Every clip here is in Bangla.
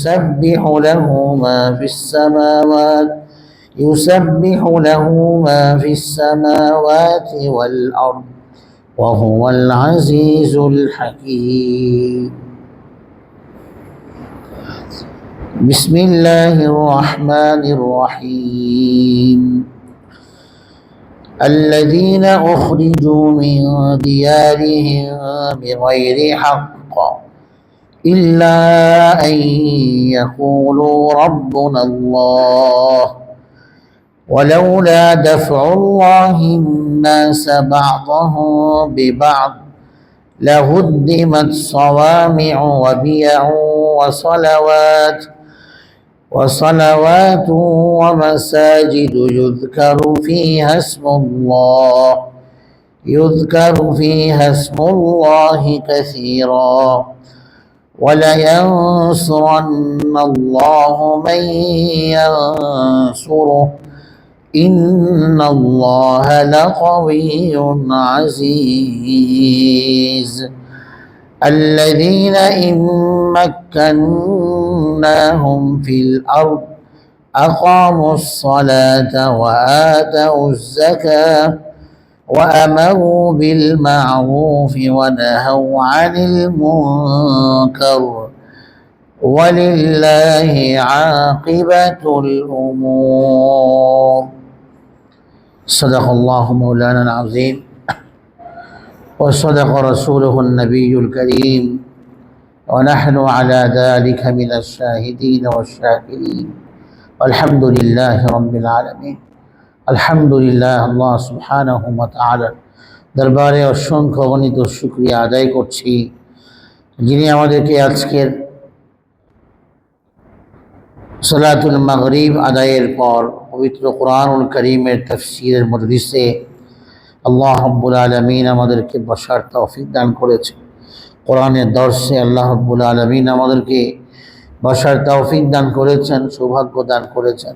يسبح له ما في السماوات يسبح له ما في السماوات والأرض وهو العزيز الحكيم. بسم الله الرحمن الرحيم. الذين أخرجوا من ديارهم بغير حق إلا أن يقولوا ربنا الله. ولولا دفع الله الناس بعضهم ببعض لهدمت صوامع وبيع وصلوات وصلوات ومساجد يذكر فيها اسم الله. يذكر فيها اسم الله كثيرا. ولينصرن الله من ينصره. إن الله لقوي عزيز. الذين إن مكناهم في الأرض أقاموا الصلاة وآتوا الزكاة وأمروا بالمعروف ونهوا عن المنكر ولله عاقبة الأمور. صدق الله مولانا العظيم. وصدق رسوله النبي الكريم. ونحن على ذلك من الشاهدين والشاكرين. والحمد لله رب العالمين. আলহামদুলিল্লাহ, আল্লাহ সুবহানাহু ওয়া তাআলা দরবারে অসংখ্য গণিত শুকরিয়া আদায় করছি। যিনি আমাদেরকে আজকের সলাতুল মাগরিব আদায়ের পর পবিত্র কোরআনুল করিমের তফসিরের মজলিসে আল্লাহ রব্বুল আলমিন আমাদেরকে বসার তৌফিক দান করেছে কোরআনের দর্শে আল্লাহ রব্বুল আলমিন আমাদেরকে বসার তৌফিক দান করেছেন, সৌভাগ্য দান করেছেন।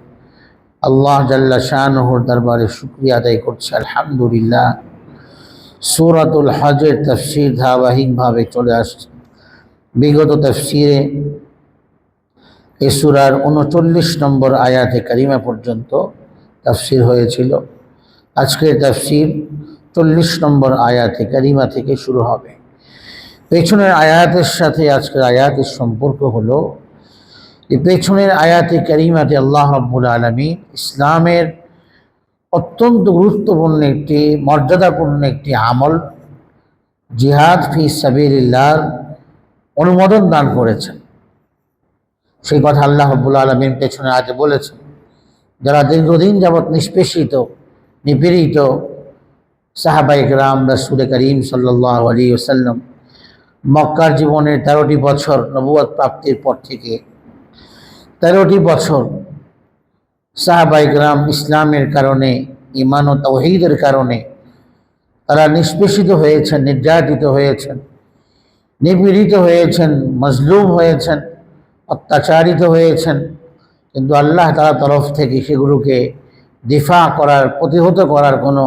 আল্লাহ জাল্লা শাহর দরবারে শুক্রিয়া আদায় করছে, আলহামদুলিল্লাহ। সুরাতুল হজের তফসির ধারাবাহিকভাবে চলে আসছে। বিগত তফসিরে এ সুরার উনচল্লিশ নম্বর আয়াতে কারিমা পর্যন্ত তাফসির হয়েছিল। আজকের তাফসির চল্লিশ নম্বর আয়াতে কারিমা থেকে শুরু হবে। পেছনের আয়াতের সাথে আজকের আয়াতের সম্পর্ক হলো এই পেছনের আয়াতে কারিমাতে আল্লাহ রব্বুল আলমী ইসলামের অত্যন্ত গুরুত্বপূর্ণ একটি, মর্যাদাপূর্ণ একটি আমল, জিহাদ ফি সাবিল্লার অনুমোদন দান করেছেন। সেই কথা আল্লাহ রব্বুল আলমীর পেছনে আজ বলেছেন, যারা দীর্ঘদিন যাবৎ নিষ্পেষিত, নিপীড়িত সাহাবাইক রাম রাসুল করিম সাল্লাহ আলী ওসাল্লাম মক্কার জীবনের তেরোটি বছর নবুয়াদ প্রাপ্তির পর থেকে তেরোটি বছর সাহাবাই গ্রাম ইসলামের কারণে ইমান ও তৌহিদের কারণে তারা নিষ্পেষিত হয়েছেন, নির্যাতিত হয়েছেন, নিপীড়িত হয়েছেন, মজলুম হয়েছেন, অত্যাচারিত হয়েছেন। কিন্তু আল্লাহ তালা তরফ থেকে সেগুলোকে দিফা করার, প্রতিহত করার কোনো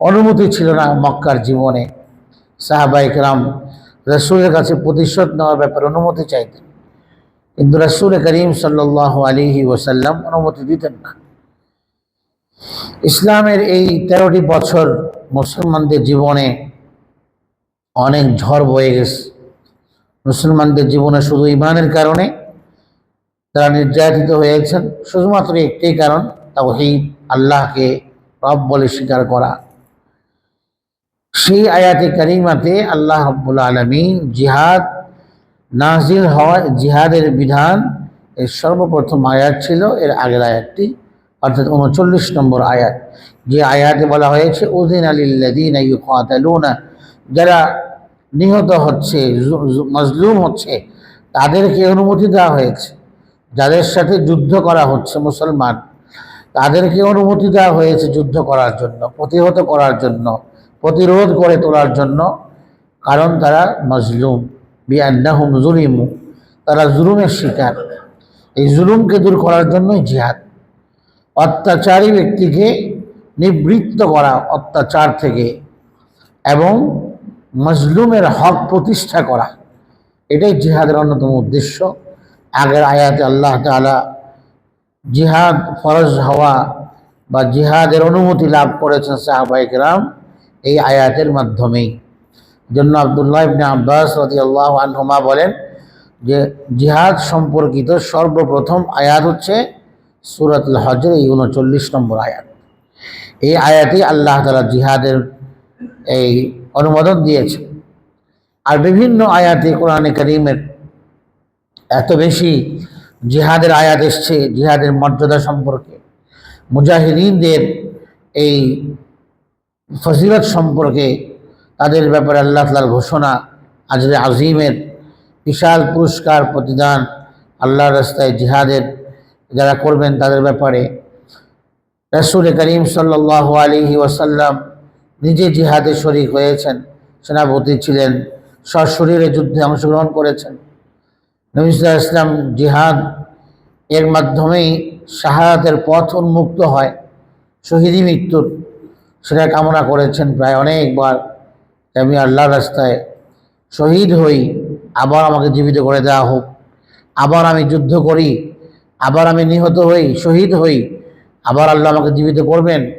অনুমতি ছিল না মক্কার জীবনে। সাহাবাইক রাম রসুলের কাছে প্রতিশোধ নেওয়ার ব্যাপারে অনুমতি চাইতেন। কিন্তু রসুল করিম সাল্লাহ আলিহি ওসাল্লাম অনুমতি দিতেন না। ইসলামের এই তেরোটি বছর মুসলমানদের জীবনে অনেক ঝড় বয়ে গেছে। মুসলমানদের জীবনে শুধু ইমানের কারণে তারা নির্যাতিত হয়েছেন, শুধুমাত্র একটি কারণ, তাওহিদ, আল্লাহকে রব বলে স্বীকার করা। সেই আয়াতে কারিমাতে আল্লাহ রব্বুল আলমী জিহাদ নাজিল হওয়া জিহাদের বিধান এর সর্বপ্রথম আয়াত ছিল, এর আগের আয়াতটি, অর্থাৎ উনচল্লিশ নম্বর আয়াত। যে আয়াতে বলা হয়েছে উদিন আলিল্লাদিন যারা নিহত হচ্ছে মজলুম হচ্ছে, তাদেরকে অনুমতি দেওয়া হয়েছে। যাদের সাথে যুদ্ধ করা হচ্ছে মুসলমান, তাদেরকে অনুমতি দেওয়া হয়েছে যুদ্ধ করার জন্য, প্রতিহত করার জন্য, প্রতিরোধ করে তোলার জন্য, কারণ তারা মজলুম। বিয়ান্নাহুম জুলিমু, তারা জুলুমের শিকার। এই জুলুমকে দূর করার জন্যই জিহাদ। অত্যাচারী ব্যক্তিকে নিবৃত্ত করা অত্যাচার থেকে এবং মজলুমের হক প্রতিষ্ঠা করা, এটাই জিহাদের অন্যতম উদ্দেশ্য। আগের আয়াতে আল্লাহ তাআলা জিহাদ ফরজ হওয়া বা জিহাদের অনুমতি লাভ করেছেন সাহাবাই কেরাম এই আয়াতের মাধ্যমেই। জন্য আবদুল্লাহ ইবনে আব্বাস রাদিয়াল্লাহু আনহুমা বলেন যে জিহাদ সম্পর্কিত সর্বপ্রথম আয়াত হচ্ছে সুরাতুল হজর, এই উনচল্লিশ নম্বর আয়াত। এই আয়াতেই আল্লাহ তালা জিহাদের এই অনুমোদন দিয়েছে আর বিভিন্ন আয়াতে কোরআনে করিমের এত বেশি জিহাদের আয়াত এসছে, জিহাদের মর্যাদা সম্পর্কে। মুজাহিদিনদের এই ফজিলত সম্পর্কে তাদের ব্যাপারে আল্লাহ তালার ঘোষণা, আজরে আজিমের বিশাল পুরস্কার প্রতিদান আল্লাহ রাস্তায় জিহাদের যারা করবেন তাদের ব্যাপারে। রসুল করিম সাল্লাহ আলিহি ওয়াসাল্লাম নিজে জিহাদে শরিক হয়েছেন, সেনাপতি ছিলেন, সশরীরে যুদ্ধে অংশগ্রহণ করেছেন। নবিসুল্লাহ ইসলাম জিহাদ এর মাধ্যমেই শাহাদাতের পথ উন্মুক্ত হয় শহীদি মৃত্যুর সেটা কামনা করেছেন প্রায় অনেকবার। আমি আল্লাহর রাস্তায় শহীদ হই। আবার আমাকে জীবিত করে দেওয়া হোক। আবার আমি যুদ্ধ করি। আবার আমি নিহত হই, শহীদ হই। আবার আল্লাহ আমাকে জীবিত করবেন,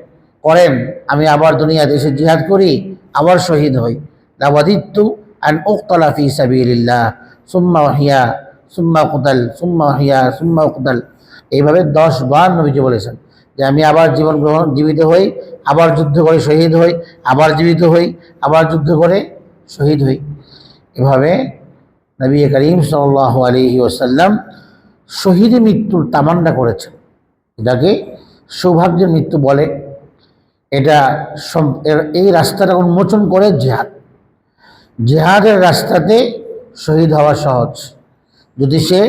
করেন। আমি আবার দুনিয়াতে এসে জিহাদ করি, আবার শহীদ হই। লাবাদিত্তু আন উক্তলা ফি সাবিলিল্লাহ। সুম্মা হিয়া সুম্মা কুতাল সুম্মা হিয়া সুম্মা কুতাল এইভাবে দশ বার নবীজি বলেছেন। যে আমি আবার জীবন গ্রহণ জীবিত হই, আবার যুদ্ধ করে শহীদ হই, আবার জীবিত হই, আবার যুদ্ধ করে শহীদ হই। এভাবে নবী করিম সাল্লাহ আলহি ওসাল্লাম শহীদ মৃত্যুর তামান্না করেছেন। এটাকে সৌভাগ্যের মৃত্যু বলে। এটা এই রাস্তাটা উন্মোচন করে জেহাদ। জেহাদের রাস্তাতে শহীদ হওয়া সহজ। যদি সে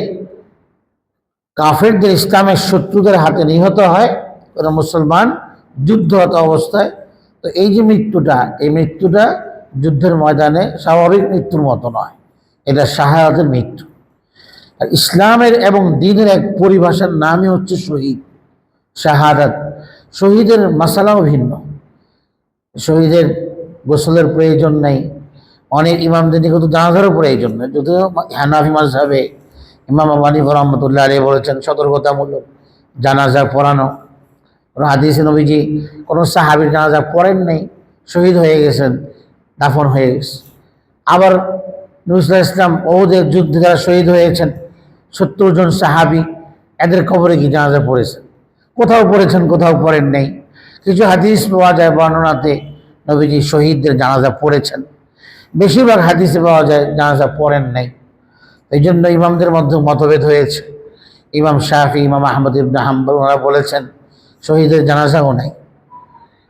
কাফেরদের ইসলামের শত্রুদের হাতে নিহত হয় ওরা মুসলমান, যুদ্ধরত অবস্থায়। তো এই যে মৃত্যুটা, এই মৃত্যুটা যুদ্ধের ময়দানে স্বাভাবিক মৃত্যুর মতো নয়। এটা শাহাদাতের মৃত্যু। আর ইসলামের এবং দিনের এক পরিভাষার নামই হচ্ছে শহীদ। শাহাদাত। শহীদের মশালাও ভিন্ন। শহীদের গোসলের প্রয়োজন নেই। অনেক ইমামদের নিকট জানাজারও প্রয়োজন নেই। যদিও হানাফি মাঝহাবে ইমাম আবানি রহমতুল্লাহ আলী বলেছেন, সতর্কতামূলক জানাজা পড়ানো। কোনো হাদিসে নবীজি কোনো সাহাবির জানাজা পড়েন নেই, শহীদ হয়ে গেছেন, দাফন হয়ে গেছে। আবার নুসরা ইসলাম ওদের যুদ্ধে যারা শহীদ হয়েছেন, সত্তর জন সাহাবি এদের কবরে কি জানাজা পড়েছেন। কোথাও পড়েছেন, কোথাও পড়েন নেই। কিছু হাদিস পাওয়া যায় বর্ণনাতে নবীজি শহীদদের জানাজা পড়েছেন। বেশিরভাগ হাদিসে পাওয়া যায় জানাজা পড়েন নাই। এই জন্য ইমামদের মধ্যে মতভেদ হয়েছে। ইমাম শাহি ইমাম আহমদ ইবনা ওনারা বলেছেন শহীদের জানাজাও নাই।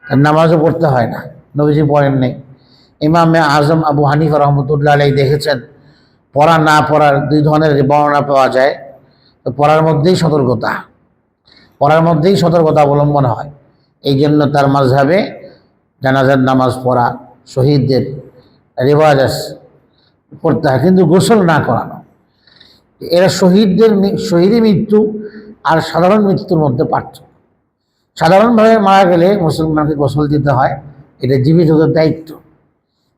তার নামাজও পড়তে হয় না, নবীজি পড়েন নেই। ইমাম আজম আবু হানিফা রহমতুল্লাহ আলাই দেখেছেন, পড়া না পড়ার দুই ধরনের বর্ণনা পাওয়া যায়। তো পড়ার মধ্যেই সতর্কতা, পড়ার মধ্যেই সতর্কতা অবলম্বন হয়। এই জন্য তার মাঝহাবে জানাজার নামাজ পড়া, শহীদদের রেওয়াজ পড়তে হয়, কিন্তু গোসল না করানো। এরা শহীদদের শহীদি মৃত্যু আর সাধারণ মৃত্যুর মধ্যে পার্থক্য। সাধারণভাবে মারা গেলে মুসলমানকে গোসল দিতে হয়। এটা জীবিতদের দায়িত্ব।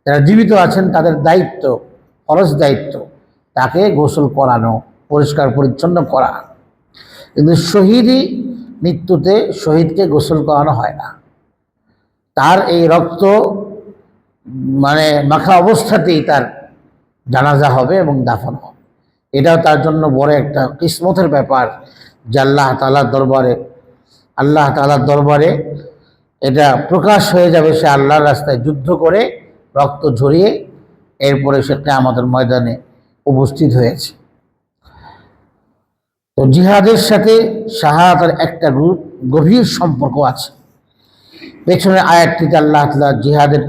যারা জীবিত আছেন, তাদের দায়িত্ব, ফরজ দায়িত্ব, তাকে গোসল করানো, পরিষ্কার, পরিচ্ছন্ন করা। কিন্তু শহীদই মৃত্যুতে শহীদকে গোসল করানো হয় না। তার এই রক্ত মানে মাখা অবস্থাতেই তার জানাজা হবে এবং দাফন হবে। এটাও তার জন্য বড় একটা কিসমতের ব্যাপার যে আল্লাহ তালার দরবারে আল্লাহ তালার দরবারে এটা প্রকাশ হয়ে যাবে, সে আল্লাহর রাস্তায় যুদ্ধ করে রক্ত ঝরিয়ে এরপরে সে আমাদের ময়দানে উপস্থিত হয়েছে। তো জিহাদের সাথে শাহাদাতের একটা গভীর সম্পর্ক আছে। পেছনের আয়াতটিতে আল্লাহ তালা জিহাদের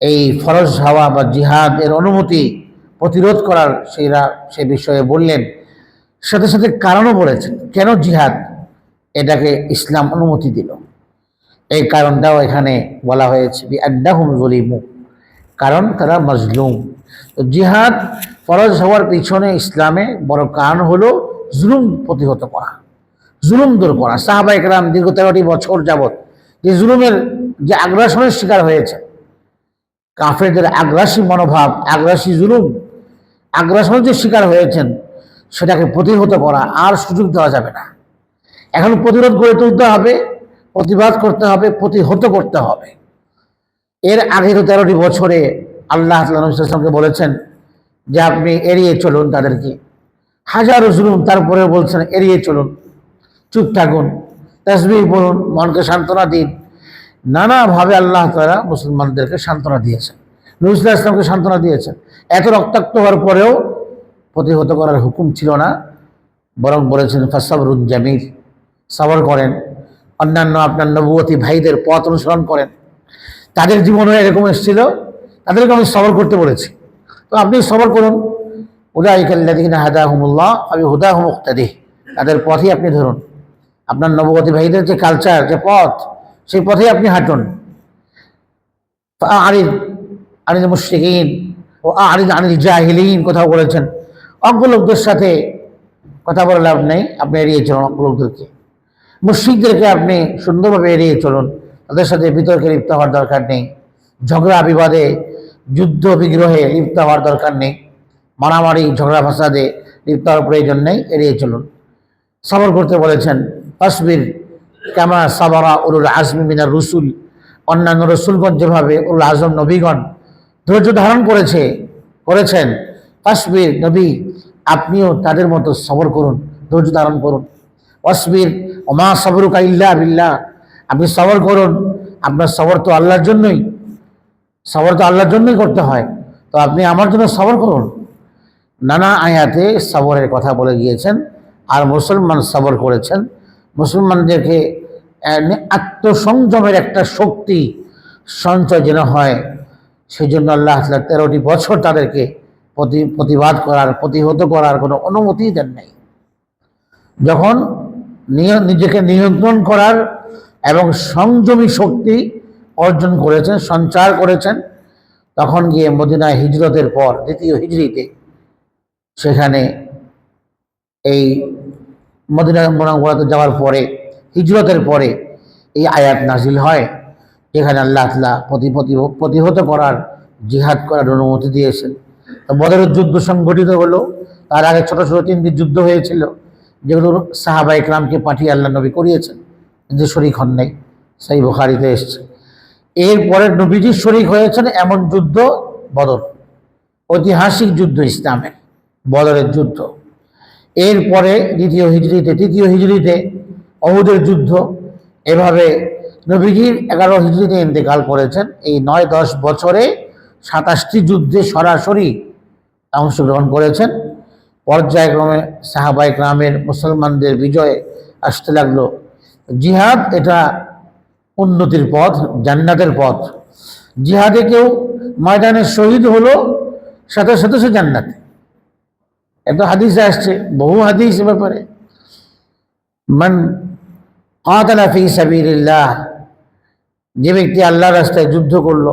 এই ফরজ হাওয়া বা জিহাদের অনুমতি প্রতিরোধ করার সেইরা সে বিষয়ে বললেন। সাথে সাথে কারণও বলেছেন, কেন জিহাদ? এটাকে ইসলাম অনুমতি দিল। এই কারণটাও এখানে বলা হয়েছে আড্ডাহুম জলিমু কারণ তারা মজলুম। তো জিহাদ ফরজ হওয়ার পিছনে ইসলামে বড় কারণ হলো জুলুম প্রতিহত করা, জুলুম দূর করা। সাহাবা একরাম দীর্ঘ তেরোটি বছর যাবৎ যে জুলুমের যে আগ্রাসনের শিকার হয়েছে, কাফেরদের আগ্রাসী মনোভাব, আগ্রাসী জুলুম, আগ্রাসনের যে শিকার হয়েছেন, সেটাকে প্রতিহত করা আর সুযোগ দেওয়া যাবে না। এখন প্রতিরোধ গড়ে তুলতে হবে, প্রতিবাদ করতে হবে, প্রতিহত করতে হবে। এর আগে তো তেরোটি বছরে আল্লাহ নবীলামকে বলেছেন যে আপনি এড়িয়ে চলুন তাদেরকে। হাজারো জুলুম তারপরে বলছেন, এড়িয়ে চলুন, চুপ থাকুন তসবির বলুন মনকে সান্ত্বনা দিন। নানাভাবে আল্লাহ তারা মুসলমানদেরকে সান্ত্বনা দিয়েছেন। নজরুল্লাহ ইসলামকে সান্ত্বনা দিয়েছেন। এত রক্তাক্ত হওয়ার পরেও প্রতিহত করার হুকুম ছিল না, বরং বলেছেন, ফাসাবরুন জামির সবর করেন, অন্যান্য আপনার নবুয়তী ভাইদের পথ অনুসরণ করেন। তাদের জীবনে এরকম এসেছিল, তাদেরকে আমি সবর করতে বলেছি। তো আপনি সবর করুন। উদাইকাল্লাদিন হাদা হুমুল্লাহ আমি হুদা হুমুক্তাদি তাদের পথেই আপনি ধরুন। আপনার নবগতী ভাইদের যে কালচার যে পথ, সেই পথেই আপনি হাঁটুন। আরিদ আনিল মুশরিকিন ও আরিদ আনিল জাহিলিন কোথাও বলেছেন, অজ্ঞ লোকদের সাথে কথা বলে লাভ নেই, আপনি এড়িয়ে অজ্ঞ লোকদেরকে। মুশ্রিকদেরকে আপনি সুন্দরভাবে এড়িয়ে চলুন। তাদের সাথে বিতর্কে লিপ্ত হওয়ার দরকার নেই। ঝগড়া বিবাদে, যুদ্ধ বিগ্রহে লিপ্ত হওয়ার দরকার নেই। মারামারি, ঝগড়া ফাসাদে লিপ্ত হওয়ার প্রয়োজন নেই। এড়িয়ে চলুন। সবর করতে বলেছেন, তসবির কামা সাবারা উরুল আজমি মিনার রসুল। অন্যান্য রসুলগঞ্জ যেভাবে উল আজম নবীগণ ধৈর্য ধারণ করেছে, করেছেন, তসবির নবী, আপনিও তাদের মতো সবর করুন, ধৈর্য ধারণ করুন। অসবির ওমা সবরুকা ইল্লা বিল্লাহ। আপনি সবর করুন, আপনার সবর তো আল্লাহর জন্যই। সবর তো আল্লাহর জন্যই করতে হয়। তো আপনি আমার জন্য সবর করুন। নানা আয়াতে সবরের কথা বলে গিয়েছেন, আর মুসলমান সবর করেছেন। মুসলমানদেরকে আত্মসংযমের একটা শক্তি সঞ্চয় যেন হয় সেই জন্য আল্লাহ তেরোটি বছর তাদেরকে প্রতি, প্রতিবাদ করার, প্রতিহত করার কোনো অনুমতি দেন নাই। যখন নিজেকে নিয়ন্ত্রণ করার এবং সংযমী শক্তি অর্জন করেছেন, সঞ্চার করেছেন। তখন গিয়ে মদিনায় হিজরতের পর, দ্বিতীয় হিজরিতে, সেখানে এই মদিনা মোনামুরাতে যাওয়ার পরে, হিজরতের পরে এই আয়াত নাজিল হয়। যেখানে আল্লাহ তালা প্রতি প্রতি- প্রতিহত করার, জিহাদ করার অনুমতি দিয়েছেন। বদরের যুদ্ধ সংগঠিত হলো। তার আগে ছোট ছোট তিনটি যুদ্ধ হয়েছিল। যেগুলো সাহাবা ইকরামকে পাঠিয়ে আল্লাহ নবী করিয়েছেন যে শরিক হন নাই, সেই বুখারিতে এসছে। এরপরে নবীজি শরিক হয়েছেন এমন যুদ্ধ, বদর, ঐতিহাসিক যুদ্ধ ইসলামের বদরের যুদ্ধ। এরপরে দ্বিতীয় হিজড়িতে, তৃতীয় হিজড়িতে অহুদের যুদ্ধ, এভাবে নবীজির এগারো হিজড়িতে ইন্তেকাল করেছেন। এই নয় দশ বছরে সাতাশটি যুদ্ধে সরাসরি অংশগ্রহণ করেছেন। পর্যায়ক্রমে সাহাবাই গ্রামের মুসলমানদের বিজয়ে আসতে লাগল। জিহাদ এটা উন্নতির পথ, জান্নাতের পথ। জিহাদে কেউ ময়দানে শহীদ হলো, সাথে সাথে সে জান্নাতে। এত হাদিসে আসছে, বহু হাদিস ব্যাপারে। মান কাতালা ফি সাবিলিল্লাহ, যে ব্যক্তি আল্লাহর রাস্তায় যুদ্ধ করল,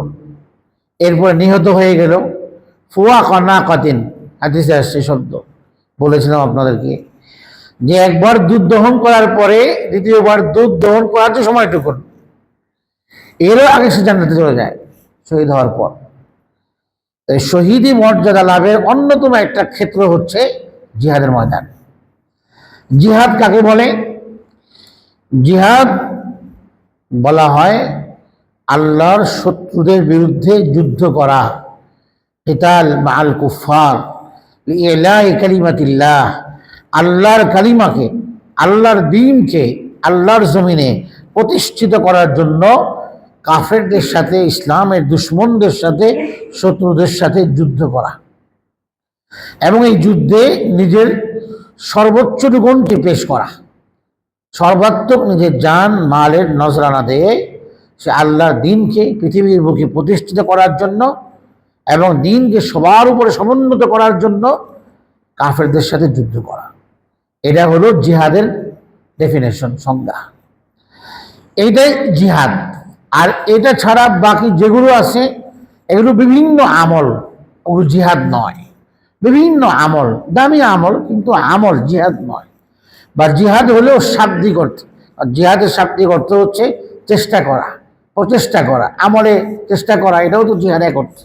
এরপরে নিহত হয়ে গেল ফুয়া কনা কতিন হাদিসে আসছে শব্দ। বলেছিলাম আপনাদেরকে, যে একবার দুধ দহন করার পরে, দ্বিতীয়বার দুধ দহন করার যে সময়টুকুন এরও আগে সে জান্নাতে চলে যায়, শহীদ হওয়ার পর। এই শহীদি মর্যাদা লাভের অন্যতম একটা ক্ষেত্র হচ্ছে জিহাদের ময়দান। জিহাদ কাকে বলে? জিহাদ বলা হয় আল্লাহর শত্রুদের বিরুদ্ধে যুদ্ধ করা। কিতাল মাল কুফার কালিমাতিল্লাহ, আল্লাহর কালিমাকে, আল্লাহর দিনকে, আল্লাহর জমিনে প্রতিষ্ঠিত করার জন্য কাফেরদের সাথে, ইসলামের দুশ্মনদের সাথে, শত্রুদের সাথে যুদ্ধ করা। এবং এই যুদ্ধে নিজের সর্বোচ্চ সর্বোচ্চটুকুনকে পেশ করা। সর্বাত্মক নিজের যান মালের নজরানা দিয়ে সে আল্লাহর দিনকে, পৃথিবীর বুকে প্রতিষ্ঠিত করার জন্য এবং দিনকে সবার উপরে সমুন্নত করার জন্য কাফেরদের সাথে যুদ্ধ করা। এটা হলো জিহাদের ডেফিনেশন সংজ্ঞা। এইটাই জিহাদ। আর এটা ছাড়া বাকি যেগুলো আছে, এগুলো বিভিন্ন আমল। ওগুলো জিহাদ নয়। বিভিন্ন আমল। দামি আমল, কিন্তু আমল জিহাদ নয়। বা জিহাদ হলেও শাব্দিক অর্থ। আর জিহাদের শাব্দিক অর্থ হচ্ছে চেষ্টা করা, প্রচেষ্টা করা, আমলে চেষ্টা করা, এটাও তো জিহাদ অর্থ।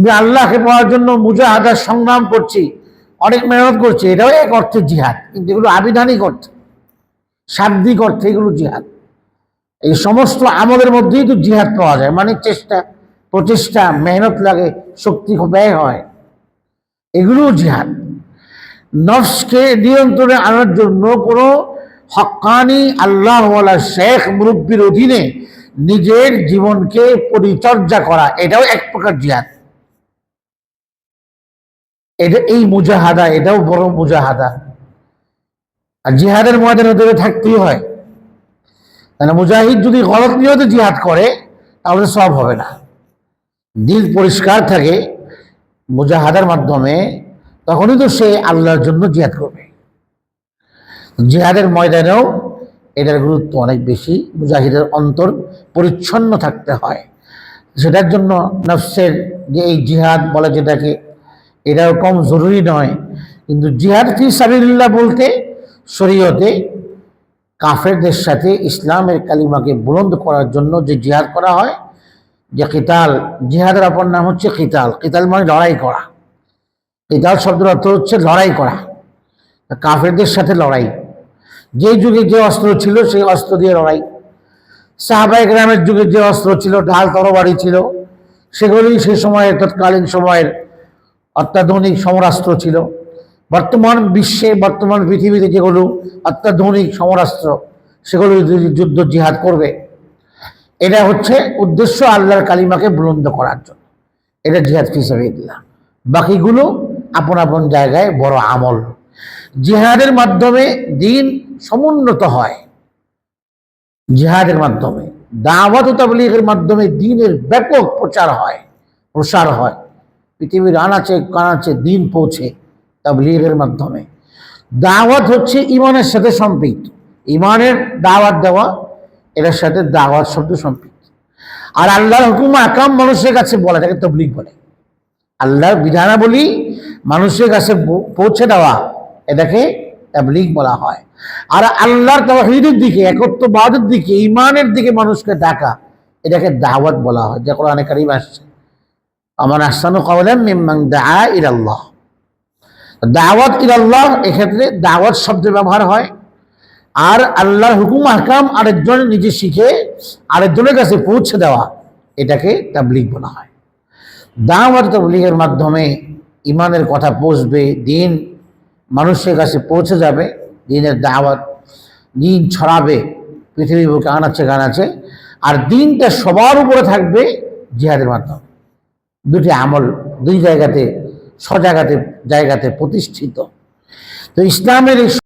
আমি আল্লাহকে পাওয়ার জন্য মুজাহাদার সংগ্রাম করছি, অনেক মেহনত করছি, এটাও এক অর্থে জিহাদ, কিন্তু এগুলো আবিধানিক অর্থে, শাব্দিক অর্থে এগুলো জিহাদ। এই সমস্ত আমলের মধ্যেই তো জিহাদ পাওয়া যায় মানে চেষ্টা, প্রচেষ্টা, মেহনত লাগে, শক্তি ব্যয় হয়, এগুলোও জিহাদ। নফসকে নিয়ন্ত্রণে আনার জন্য কোনো হক্কানি আল্লাহওয়ালা শেখ মুরব্বীর অধীনে নিজের জীবনকে পরিচর্যা করা, এটাও এক প্রকার জিহাদ। এটা এই মুজাহাদা, এটাও বড় মুজাহাদা। আর জিহাদের ময়দানে ওদের থাকতেই হয়। তাহলে মুজাহিদ যদি গলত নিয়তে জিহাদ করে, তাহলে সব হবে না। দিল পরিষ্কার থাকে মুজাহাদার মাধ্যমে, তখনই তো সে আল্লাহর জন্য জিহাদ করবে। জিহাদের ময়দানেও এটার গুরুত্ব অনেক বেশি, মুজাহিদের অন্তর পরিচ্ছন্ন থাকতে হয়। সেটার জন্য নফসের যে এই জিহাদ বলে যেটাকে এটাও কম জরুরি নয়। কিন্তু জিহাদ ফি সাবিল্লাহ বলতে শরীয়তে কাফেরদের সাথে ইসলামের কালিমাকে বুলন্দ করার জন্য যে জিহাদ করা হয়, যে কিতাল, জিহাদের অপর নাম হচ্ছে কিতাল। কিতাল মানে লড়াই করা। কিতাল শব্দের অর্থ হচ্ছে লড়াই করা। কাফেরদের সাথে লড়াই। যে যুগে যে অস্ত্র ছিল সেই অস্ত্র দিয়ে লড়াই। সাহাবাই গ্রামের যুগে যে অস্ত্র ছিল, ঢাল তরবারি ছিল, সেগুলি সে সময়ের তৎকালীন সময়ের অত্যাধুনিক সমরাস্ত্র ছিল। বর্তমান বিশ্বে, বর্তমান পৃথিবীতে যেগুলো অত্যাধুনিক সমরাস্ত্র, সেগুলো যুদ্ধ জিহাদ করবে। এটা হচ্ছে উদ্দেশ্য আল্লাহর কালিমাকে বুলন্দ করার জন্য। এটা জিহাদ ফিসাবিল্লাহ বাকিগুলো আপন আপন জায়গায় বড় আমল। জিহাদের মাধ্যমে দিন সমুন্নত হয়। জিহাদের মাধ্যমে, দাওয়াত তাবলীগের মাধ্যমে দিনের ব্যাপক প্রচার হয়, প্রসার হয়। পৃথিবীর আনাচে কানাচে দিন পৌঁছে তাবলিগের মাধ্যমে। দাওয়াত হচ্ছে ইমানের সাথে সম্পৃক্ত। ইমানের দাওয়াত দেওয়া, এটার সাথে দাওয়াত শব্দ সম্পৃক্ত। আর আল্লাহর হুকুম আকাম মানুষের কাছে বলা, এটাকে তবলিগ বলে। আল্লাহর বিধানাবলী মানুষের কাছে পৌঁছে দেওয়া, এটাকে তাবলিগ বলা হয়। আর আল্লাহর তাওহীদের দিকে, একত্ববাদের দিকে, ইমানের দিকে মানুষকে ডাকা, এটাকে দাওয়াত বলা হয়, যা কোরআনে কারিম আসছে। আমার আসানু কওলাম মিম্মান দাআ ইলাল্লাহ। দাওয়াত ইলাল্লাহ এক্ষেত্রে দাওয়াত শব্দের ব্যবহার হয়। আর আল্লাহর হুকুম, আহকাম আরেকজন নিজে শিখে আরেকজনের কাছে পৌঁছে দেওয়া, এটাকে তাবলিগ বলা হয়। দাওয়াত তাবলিগের মাধ্যমে ইমানের কথা পৌঁছবে, দিন মানুষের কাছে পৌঁছে যাবে, দিনের দাওয়াত, দিন ছড়াবে, পৃথিবীর বুকে আনাচ্ছে গানাচ্ছে আর দিনটা সবার উপরে থাকবে জিহাদের মাধ্যমে। দুটি আমল দুই জায়গাতে সজাগাতে জায়গাতে প্রতিষ্ঠিত। তো ইসলামের এই